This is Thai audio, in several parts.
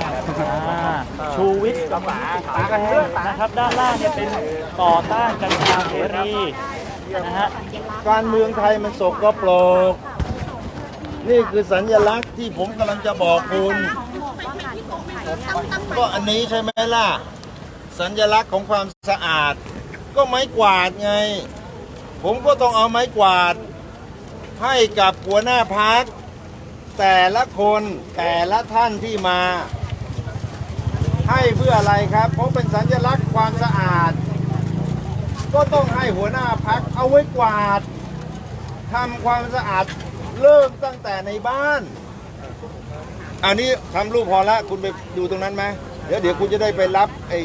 อ่าชูวิทย์กับป๋ากันเรื่องนะครับ ด้านล่างเนี่ยเป็นต่อต้านกัญชาเสรีนะฮะการเมืองไทยมันสกปรกนี่คือสัญลักษณ์ที่ผมกำลังจะบอกคุณ ก็อันนี้ใช่ไหมล่ะ สัญลักษณ์ของความสะอาด ก็ไม้กวาดไง ผมก็ต้องเอาไม้กวาด ให้กับหัวหน้าพักแต่ละคนแต่ละท่านที่มา ให้เพื่ออะไรครับ เพราะเป็นสัญลักษณ์ความสะอาด ก็ต้องให้หัวหน้าพักเอาไว้กวาดทำความสะอาดเริ่มตั้งแต่ในบ้าน อันนี้ทำรูปพอละคุณไปดูตรงนั้นไหมเดี๋ยวเดี๋ยวคุณจะได้ไปรับไอ้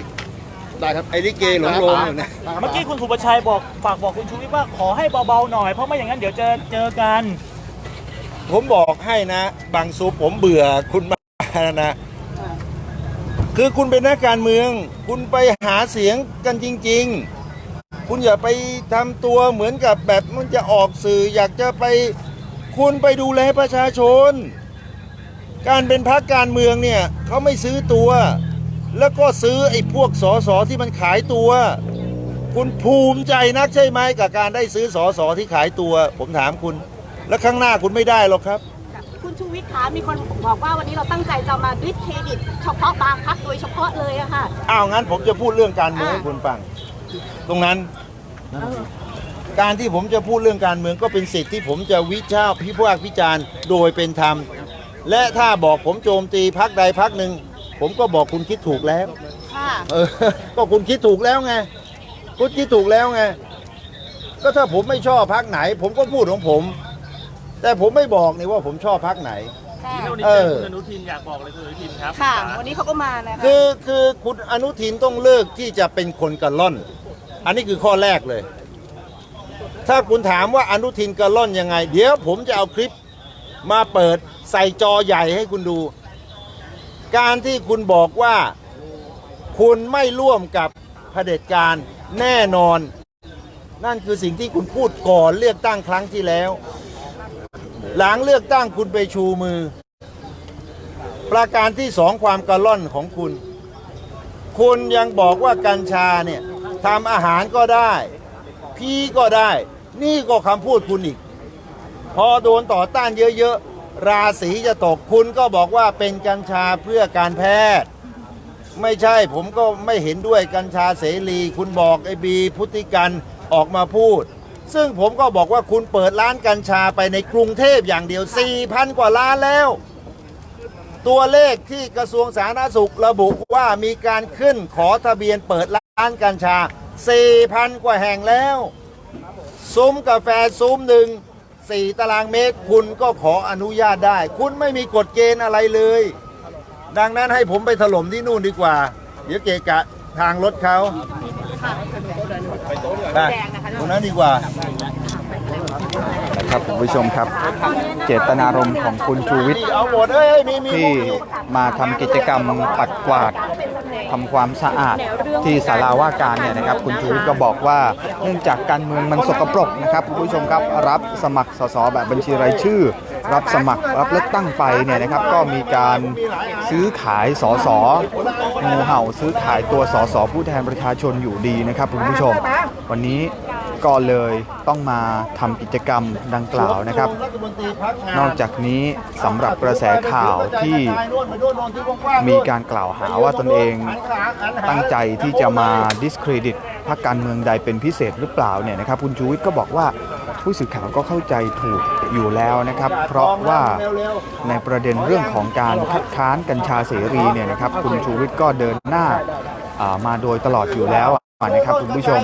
ได้ครับไอ้ลิเกหลงโลงอยู่นะเมื่อกี้คุณสุประชัยบอกฝากบอกคุณชูวิทย์ว่าขอให้เบาๆหน่อย เพราะไม่อย่างนั้นเดี๋ยวเจอเจอกัน ผมบอกให้นะ บางซุปผมเบื่อคุณมากนะ คือคุณเป็นนักการเมือง คุณไปหาเสียงกันจริง ๆ คุณอย่าไปทำตัวเหมือนกับแบบมันจะออกสื่ออยากจะไป คุณไปดูแลประชาชน การเป็นพรรคการเมืองเนี่ยเขาไม่ซื้อตัว แล้วก็ซื้อไอ้พวกสอสอที่มันขายตัว คุณภูมิใจนักใช่ไหมกับการได้ซื้อสอสอที่ขายตัว ผมถามคุณ แล้วข้างหน้าคุณไม่ได้หรอกครับ คุณชูวิทย์คะมีคนบอกว่าวันนี้เราตั้งใจจะมาดิสเครดิต เฉพาะบางพักโดยเฉพาะเลยอะค่ะ อ้าวงั้นผมจะพูดเรื่องการเมืองอ่าให้คุณฟัง ตรงนั้น การที่ผมจะพูดเรื่องการเมืองก็เป็นสิทธิ์ที่ผมจะวิจารณ์พิพากษ์วิจารณ์โดยเป็นธรรม และถ้าบอกผมโจมตีพักใดพักหนึ่ง ผมก็บอกคุณคิดถูกแล้วค่ะเออก็คุณคิดถูกแล้วไงคุณคิดถูกแล้วไงก็ถ้าผมไม่ชอบพักไหน ผมก็พูดของผม แต่ผมไม่บอกนี่ว่าผมชอบพักไหน ค่ะเออคุณอนุทินอยากบอกเลยคุณอนุทินครับค่ะ วันนี้เขาก็มานะคะคือคือคุณอนุทินต้องเลิกที่จะเป็นคนกระล่อน อันนี้คือข้อแรกเลย ถ้าคุณถามว่าอนุทินกระล่อนยังไง เดี๋ยวผมจะเอาคลิปมาเปิดใส่จอใหญ่ให้คุณดู การที่คุณบอกว่าคุณไม่ร่วมกับเผด็จการแน่นอน นั่นคือสิ่งที่คุณพูดก่อนเลือกตั้งครั้งที่แล้ว หลังเลือกตั้งคุณไปชูมือ ประการที่สองความกระล่อนของคุณ คุณยังบอกว่ากัญชาเนี่ยทำอาหารก็ได้ พี่ก็ได้ นี่ก็คำพูดคุณอีก พอโดนต่อต้านเยอะๆ ราศีจะตกคุณก็บอกว่าเป็นกัญชาเพื่อการแพทย์ ไม่ใช่ผมก็ไม่เห็นด้วยกัญชาเสรี คุณบอกไอ้บีพุทธิกันออกมาพูด ซึ่งผมก็บอกว่าคุณเปิดร้านกัญชาไปในกรุงเทพอย่างเดียว 4,000 กว่าล้านแล้ว ตัวเลขที่กระทรวงสาธารณสุขระบุว่ามีการขึ้นขอทะเบียนเปิดร้านกัญชา 4,000 กว่าแห่งแล้ว ซุ้มกาแฟซุ้มหนึ่ง4ตารางเมตร คุณก็ขออนุญาตได้ คุณไม่มีกฎเกณฑ์อะไรเลย ดังนั้นให้ผมไปถล่มที่นู่นดีกว่า เดี๋ยวเกะกะทางรถเขา ไปตรงนั้นดีกว่านะครับคุณผู้ชมครับ เจตนารมณ์ของคุณชูวิทย์เอาหมดเอ้ยมีมีที่มาทำกิจกรรมปัดกวาดทำความสะอาดที่ศาลาว่าการเนี่ยนะครับ คุณชูวิทย์ก็บอกว่าเนื่องจากการเมืองมันสกปรกนะครับคุณผู้ชมครับรับสมัครสสแบบบัญชีรายชื่อ รับสมัครรับเลือกตั้งไปเนี่ยนะครับ ก็มีการซื้อขายสสงูเห่าซื้อขายตัวสสผู้แทนประชาชนอยู่ดีนะครับคุณผู้ชม วันนี้ก็เลยต้องมาทำกิจกรรมดังกล่าวนะครับ นอกจากนี้สำหรับกระแสข่าวที่มีการกล่าวหาว่าตนเองตั้งใจที่จะมา discredit พรรคการเมืองใดเป็นพิเศษหรือเปล่าเนี่ยนะครับคุณชูวิทย์ก็บอกว่าผู้สื่อข่าวก็เข้าใจถูกอยู่แล้วนะครับ เพราะว่าในประเด็นเรื่องของการคัดค้านกัญชาเสรีเนี่ยนะครับคุณชูวิทย์ก็เดินหน้าอ่ามาโดยตลอดอยู่แล้ว นะครับคุณผู้ชม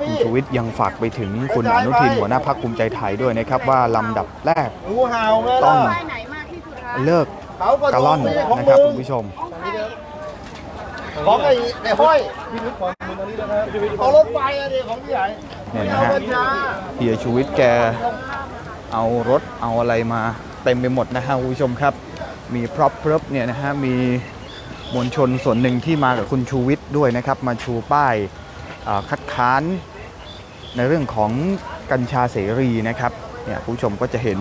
คุณชูวิทย์ยังฝากไปถึงคุณอนุทินหัวหน้าพักภูมิใจไทยด้วยนะครับ ว่าลำดับแรกงูเห่าไงต้ล่ะองไปไหนมากที่สุดคะเลิกเขาก็กระล่อนไม่ใช่ของนะครับมึคุงณผู้ชมของไอ้ไอ้ห้อยของรถไฟอะดิของที่ใหญ่เนี่ยนะเอาฮะกัญชาเฮียชูวิทย์แกเอารถเอาอะไรมาเต็มไปหมดนะฮะคุณผู้ชมครับ มีพร็อพเพิบเนี่ยนะฮะมี มวลชนส่วนหนึ่งที่มากับคุณชูวิทย์ด้วยนะครับ มาชูป้ายคัดค้าน ในเรื่องของกัญชาเสรีนะครับเนี่ยผู้ชมก็จะเห็น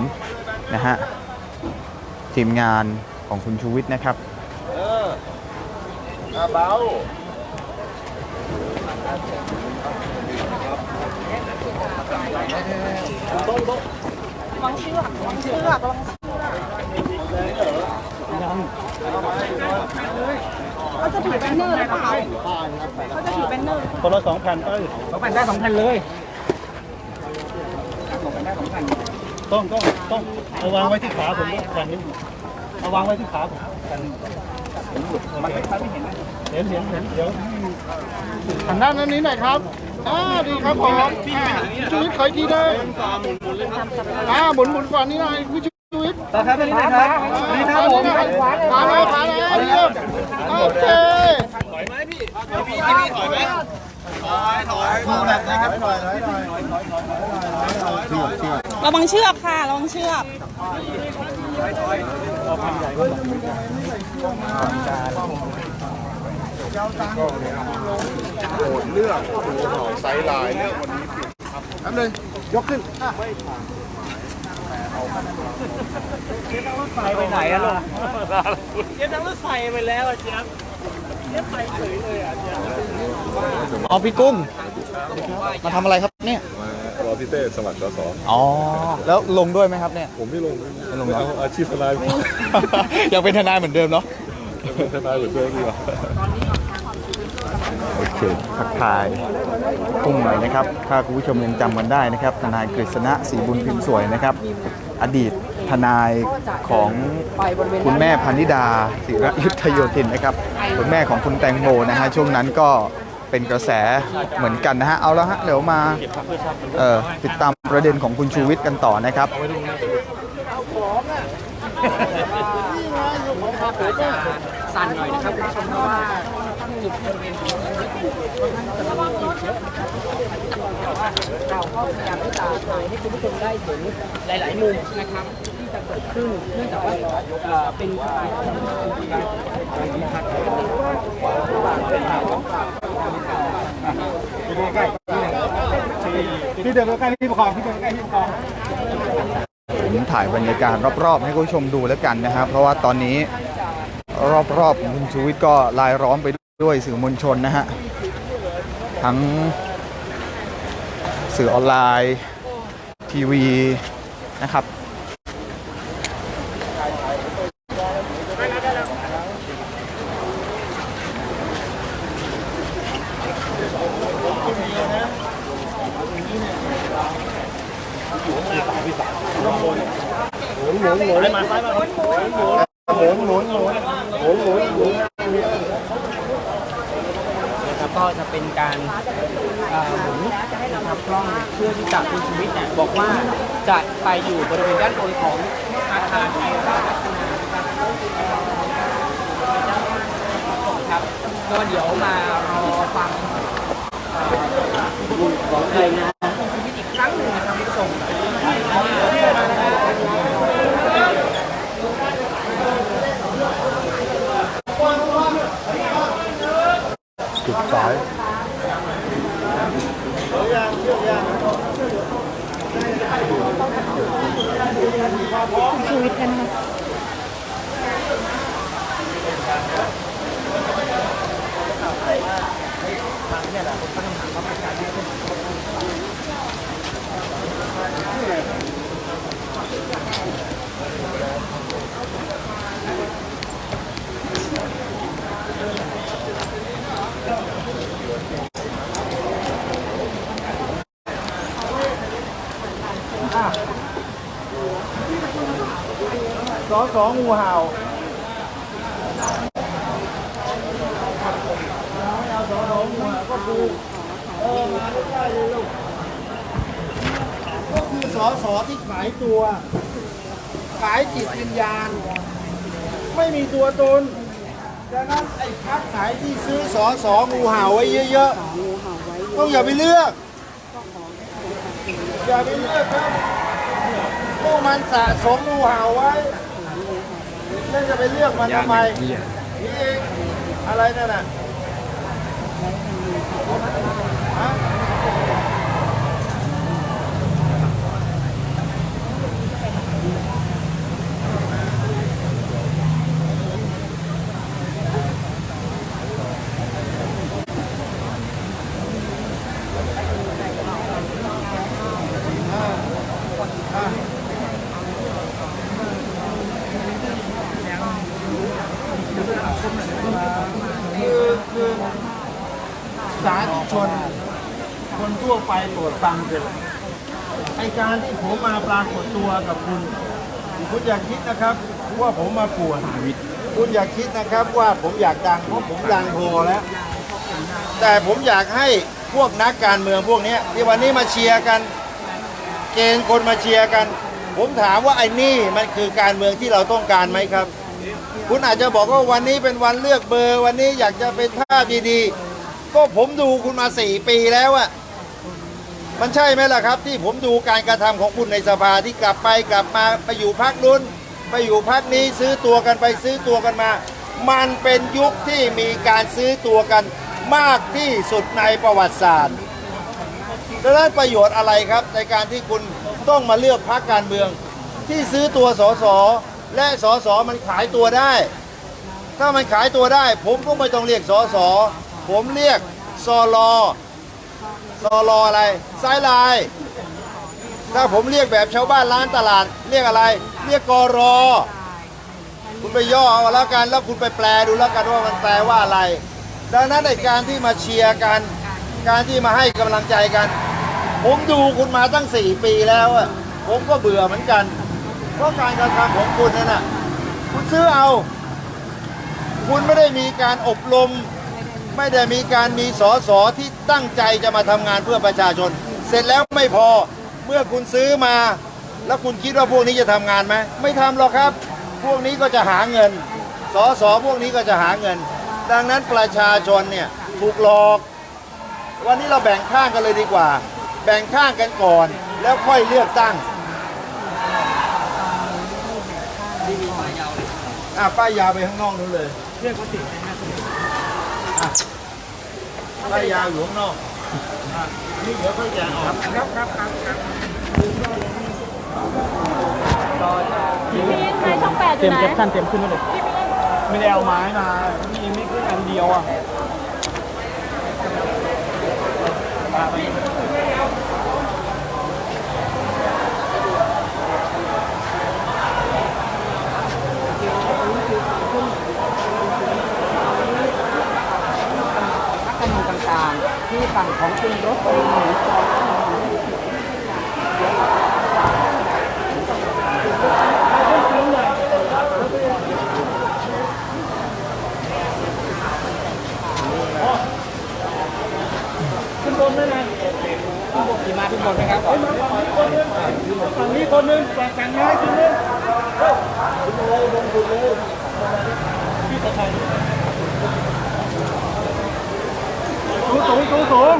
นะฮะทีมงานของคุณชูวิทย์นะครับเอออะเบาระวังเชือกวังเชือกวัง เชือกเขาจะถือแบนเนอร์หรือเปล่าเขาจะถือแบนเนอร์คนละสองพันก็สองพันได้สองพันเลยต้องต้องต้องเอาวางไว้ที่ขาผมด้วยแผ่นนี้เอาวางไว้ที่ขาผมแผ่นนี้มันไม่ไม่เห็นนะเห็นเห็นเห็นเดี๋ยวหันด้านนี้หน่อยครับอ่าดีครับผมชีวิตขออีกทีได้อ่าหมุนหมุนก่อนนี้หน่อยคุณชีวิ ตต่อครับตอนนี้นะครับนี่ครับผมขวาแล้วขวาแล้วเยี่ยมโอเคระวังเชือกค่ะระวังเชือกทำเลยยกขึ้นไปไหนอะลูกเจ๊นั่งรถไฟไปแล้วอะเจ๊เจ๊ไปเฉยเลยอะเจ๊อ๋อพี่กุ้งมาทำอะไรครับเนี่ยรอพี่เต้สมัครสสอ๋อแล้วลงด้วยไหมครับเนี่ย ผมไม่ลงไม่ลงไม่เหรอเอาอาชีพทนายผมยังเป็นทนายเหมือนเดิมเนาะเป็นทนายเหมือนเดิมดีกว่า โอเคทักทายกุ้งหน่อยนะครับ ถ้าคุณผู้ชมยังจำกันได้นะครับ ทนายกฤษณะศรีบุญพิมพ์สวยนะครับ อดีตทนายของคุณแม่พันธิดาศิระยุทธโยธินนะครับ คุณแม่ของคุณแตงโมนะฮะช่วงนั้นก็เป็นกระแสเหมือนกันนะฮะ เอาละฮะ เดี๋ยวมาติดตามประเด็นของคุณชูวิทย์กันต่อนะครับสั่นหน่อยนะครับคุณผู้ชมเพราะว่าเรา ก็พยายามที่จะถ่ายให้คุณผู้ชมได้เห็นหลาย ๆ มุมนะครับที่จะเกิดขึ้นเนื่องจากว่าเอ่อเป็นสไตล์ของการพี่เดินใกล้พี่ประคองพี่เดินใกล้พี่ประคองผมถ่ายบรรยากาศรอบ ๆ ให้คุณผู้ชมดูแล้วกันนะครับ เพราะว่าตอนนี้รอบๆคุณชูวิทย์ก็ลายล้อมไปด้วยสื่อมวลชนนะฮะทั้ง สื่อออนไลน์ ทีวีนะครับนะครับก็จะเป็นการ กล้องเพื่อที่จะคุณชีวิตเนี่ยบอกว่าจะไปอยู่บริเวณด้านบนของอาคารไทยราชพัฒนาครับก็เดี๋ยวมารอฟังเอ่อรายนะองคุณชีวิตอีกครั้งหนึ่งนะครับคุณผู้ชม จุดสาย สองสองงูเห่าก็คือสอสอที่ขายตัว ขายจิตวิญญาณ ไม่มีตัวตนดังนั้นไอ้พักไหนที่ซื้อสอสองูเห่าไว้เยอะๆต้องอย่าไปเลือกอย่าไปเลือกครับพวกมันสะสมงูเห่าไว้ แล้วจะไปเลือกมันทำไมนี่เองอะไรนั่นน่ะ คือคือสาธุชน คนทั่วไปโปรดฟังเถิดไอการที่ผมมาปรากฏตัวกับคุณ คุณอย่าคิดนะครับว่าผมมาป่วนคุณอย่าคิดนะครับว่าผมอยากดังเพราะผมดังพอแล้ว แต่ผมอยากให้พวกนักการเมืองพวกนี้ที่วันนี้มาเชียร์กัน เกณฑ์คนมาเชียร์กัน ผมถามว่าไอ้นี่มันคือการเมืองที่เราต้องการไหมครับ คุณอาจจะบอกว่าวันนี้เป็นวันเลือกเบอร์ วันนี้อยากจะเป็นภาพดีๆก็ผมดูคุณมาสี่ปีแล้วอะมันใช่ไหมล่ะครับ ที่ผมดูการกระทำของคุณในสภาที่กลับไปกลับมาไปอยู่พักนู้นไปอยู่พักนี้ซื้อตัวกันไปซื้อตัวกันมา มันเป็นยุคที่มีการซื้อตัวกันมากที่สุดในประวัติศาสตร์ดังนั้นประโยชน์อะไรครับในการที่คุณต้องมาเลือกพรรคการเมือง ที่ซื้อตัวสส และสสมันขายตัวได้ ถ้ามันขายตัวได้ ผมก็ไม่ต้องเรียกสสผมเรียกซอลอซอลออะไรซ้ายลาย ถ้าผมเรียกแบบชาวบ้านร้านตลาด เรียกอะไร เรียกกรอ คุณไปย่อเอาแล้วกันแล้วคุณไปแปลดูแล้วกันว่ามันแปลว่าอะไร ดังนั้นในการที่มาเชียร์กัน การที่มาให้กำลังใจกัน ผมดูคุณมาตั้ง4ปีแล้วอะผมก็เบื่อเหมือนกัน เพราะการกระทำของคุณนั่นน่ะคุณซื้อเอา คุณไม่ได้มีการอบรม ไม่ได้มีการมีสอสอที่ตั้งใจจะมาทำงานเพื่อประชาชน เสร็จแล้วไม่พอเมื่อคุณซื้อมา แล้วคุณคิดว่าพวกนี้จะทำงานไหมไม่ทำหรอกครับ พวกนี้ก็จะหาเงินสอสอพวกนี้ก็จะหาเงิน ดังนั้นประชาชนเนี่ยถูกหลอก วันนี้เราแบ่งข้างกันเลยดีกว่า แบ่งข้างกันก่อน แล้วค่อยเลือกตั้ง อะป้ายยาวไปข้างนอกนู้นเลยเรียกว่าติดอะป้ายยาวอยู่ข้างนอกอะนี่เดี๋ยวค่อยแจกออกครับครับครับครับพี่นายช่องแปดอเตรียู่ยมไหนแคปชั่นเตรียมขึ้นไว้เลยไม่ได้เอาไม้มามีไม่ขึ้นอันเดียวอะ พักการเมืองต่างๆ ที่ ฝั่งของคุณรถเองหรือจอ ขึ้นบนได้ไหม ขี่มาทุกคนไหมครับ ฝั่งนี้คนหนึงฝั่งฝั่งนี้คนหนึงเอ้าคุณเลยลงทุนเลยพี่ตะไคร้สูงสูงสูงสูง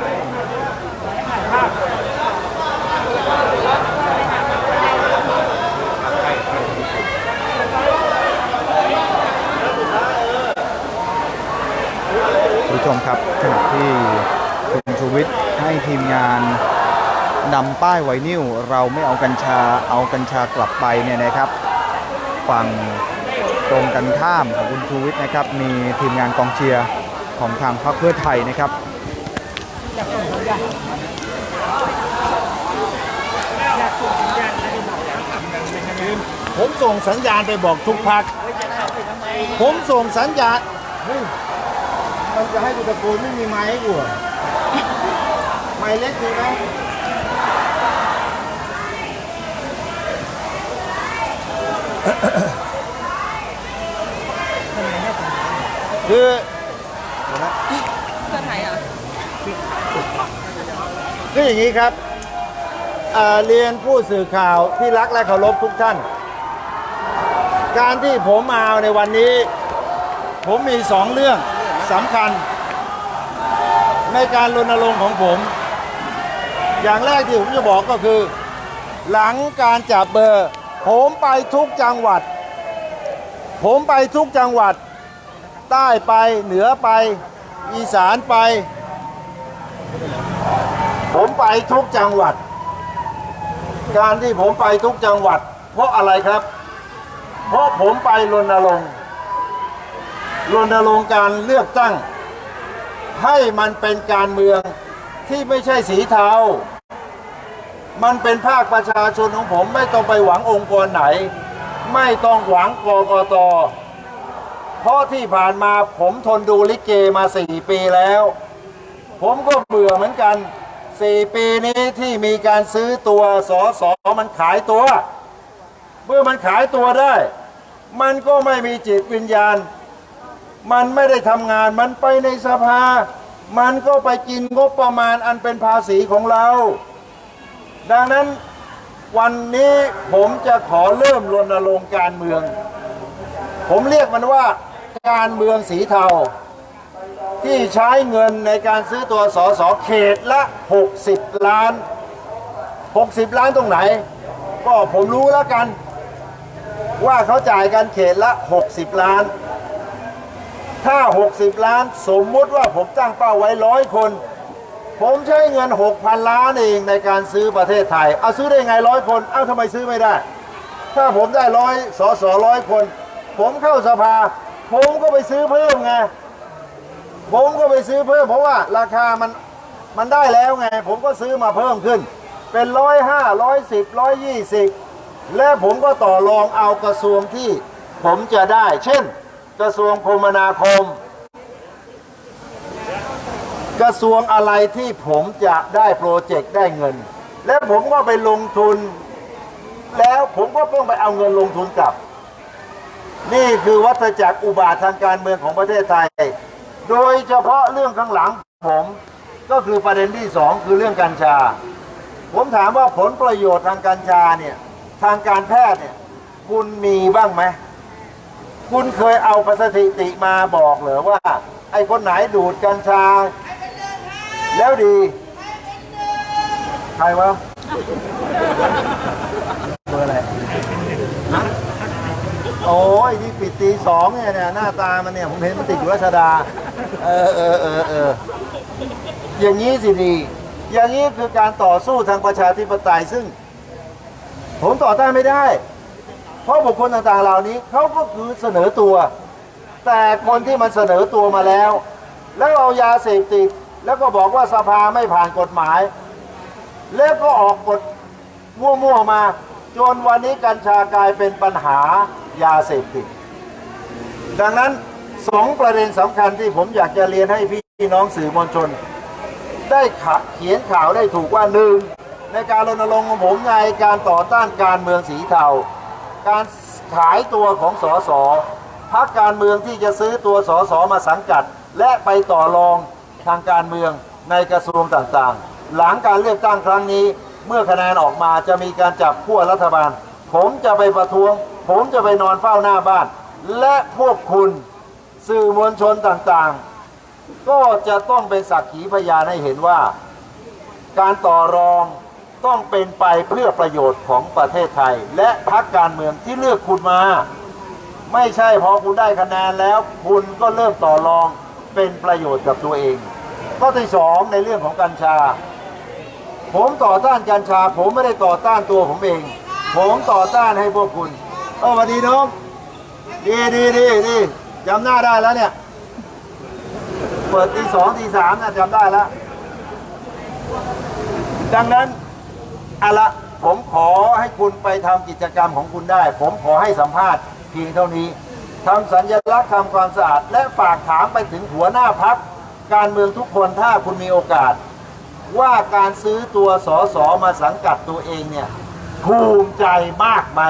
คุณผู้ชมครับขณะที่คุณชูวิทย์ให้ทีมงานนำป้ายไวนิวเราไม่เอากัญชาเอากัญชากลับไปเนี่ยนะครับ ฝั่งตรงกันข้ามของคุณชูวิทย์นะครับ มีทีมงานกองเชียร์ของทางพรรคเพื่อไทยนะครับผมส่งสัญญาณไปบอกทุกพัก ผมส่งสัญญาณเฮ้ยมันจะให้กูตะโกนไม่มีไม้ห้กูไม้เล็กดีไหม คือคืออย่างนี้ครับอ่อเรียนผู้สื่อข่าวที่รักและเคารพทุกท่าน การที่ผมมาในวันนี้ ผมมีสองเรื่องสำคัญ ในการรณรงค์ของผม อย่างแรกที่ผมจะบอกก็คือ หลังการจับเบอร์ ผมไปทุกจังหวัด ผมไปทุกจังหวัด ใต้ไปเหนือไป อีสานไป ผมไปทุกจังหวัด การที่ผมไปทุกจังหวัด เพราะอะไรครับ เพราะผมไปรณรงค์รณรงค์การเลือกตั้ง ให้มันเป็นการเมืองที่ไม่ใช่สีเทา มันเป็นภาคประชาชนของผมไม่ต้องไปหวังองค์กรไหน ไม่ต้องหวังกกตเพราะที่ผ่านมาผมทนดูลิเกมาสี่ปีแล้ว ผมก็เบื่อเหมือนกันสี่ปีนี้ที่มีการซื้อตัวสอสอมันขายตัว เมื่อมันขายตัวได้ มันก็ไม่มีจิตวิญญาณ มันไม่ได้ทำงานมันไปในสภา มันก็ไปกินงบประมาณอันเป็นภาษีของเรา ดังนั้นวันนี้ผมจะขอเริ่มรณรงค์การเมือง ผมเรียกมันว่าการเมืองสีเทา ที่ใช้เงินในการซื้อตัวสอสอเขตละ 60 ล้าน 60 ล้านตรงไหน ก็ผมรู้แล้วกัน ว่าเขาจ่ายกันเขตละ 60 ล้าน ถ้า 60 ล้าน สมมุติว่าผมตั้งเป้าไว้ร้อยคน ผมใช้เงิน 6,000 ล้านเองในการซื้อประเทศไทย เอาซื้อได้ไงร้อยคน เอ้าทำไมซื้อไม่ได้ ถ้าผมได้ร้อยสอสอร้อยคน ผมเข้าสภา ผมก็ไปซื้อเพิ่มไง ผมก็ไปซื้อเพิ่ม เพราะว่าราคามันมันได้แล้วไง ผมก็ซื้อมาเพิ่มขึ้น เป็นร้อยห้าร้อยสิบร้อยยี่สิบและผมก็ต่อรองเอากระทรวงที่ผมจะได้ เช่น กระทรวงคมนาคม กระทรวงอะไรที่ผมจะได้โปรเจกต์ได้เงิน และผมก็ไปลงทุน แล้วผมก็ต้องไปเอาเงินลงทุนกลับ นี่คือวัฏจักรอุบาททางการเมืองของประเทศไทย โดยเฉพาะเรื่องข้างหลังผมก็คือประเด็นที่สองคือเรื่องกัญชา ผมถามว่าผลประโยชน์ทางกัญชาเนี่ยทางการแพทย์เนี่ยคุณมีบ้างไหมคุณเคยเอาประสถิติมาบอกเหรือว่า ไอ้คนไหนดูดกัญชา แล้วดี ใครวะเบอร์อะไรโอ้ยนี่ปิดตีสองเนี่ยเนี่ยหน้าตามันเนี่ย ผมเห็นมันติดอยู่รัชดา เออเออเออเอออย่างนี้สิดี อย่างนี้คือการต่อสู้ทางประชาธิปไตยซึ่ง ผมต่อต้านไม่ได้ เพราะบุคคลต่างๆเหล่านี้เขาก็คือเสนอตัว แต่คนที่มันเสนอตัวมาแล้ว แล้วเอายาเสพติด แล้วก็บอกว่าสภาไม่ผ่านกฎหมาย แล้วก็ออกกฎมั่วๆมาจนวันนี้กัญชากลายเป็นปัญหายาเสพติด ดังนั้นสองประเด็นสำคัญที่ผมอยากจะเรียนให้พี่น้องสื่อมวลชน ได้ขะเขียนข่าวได้ถูกว่าหนึ่งในการรณรงค์ของผมในการต่อต้านการเมืองสีเทาการขายตัวของสสพักการเมืองที่จะซื้อตัวสสมาสังกัด และไปต่อรอง ทางการเมืองในกระทรวงต่างๆ หลังการเลือกตั้งครั้งนี้ เมื่อคะแนนออกมาจะมีการจับขั้วรัฐบาล ผมจะไปประท้วง ผมจะไปนอนเฝ้าหน้าบ้าน และพวกคุณสื่อมวลชนต่างๆ ก็จะต้องเป็นสักขีพยานให้เห็นว่า การต่อรองต้องเป็นไปเพื่อประโยชน์ของประเทศไทย และพรรคการเมืองที่เลือกคุณมา ไม่ใช่พอคุณได้คะแนนแล้ว คุณก็เริ่มต่อรอง เป็นประโยชน์กับตัวเอง ข้อที่สองในเรื่องของกัญชา ผมต่อต้านกัญชา ผมไม่ได้ต่อต้านตัวผมเอง ผมต่อต้านให้พวกคุณเออสวัสดีน้องดีดีดีดีจำหน้าได้แล้วเนี่ยเปิดตีสองตีสามนะจำได้แล้ว ดังนั้นเอาละผมขอให้คุณไปทำกิจกรรมของคุณได้ ผมขอให้สัมภาษณ์เพียงเท่านี้ ทำสัญลักษณ์ทำความสะอาด และฝากถามไปถึงหัวหน้าพักการเมืองทุกคนถ้าคุณมีโอกาส ว่าการซื้อตัวสอสอมาสังกัดตัวเองเนี่ยภูมิใจมากไหม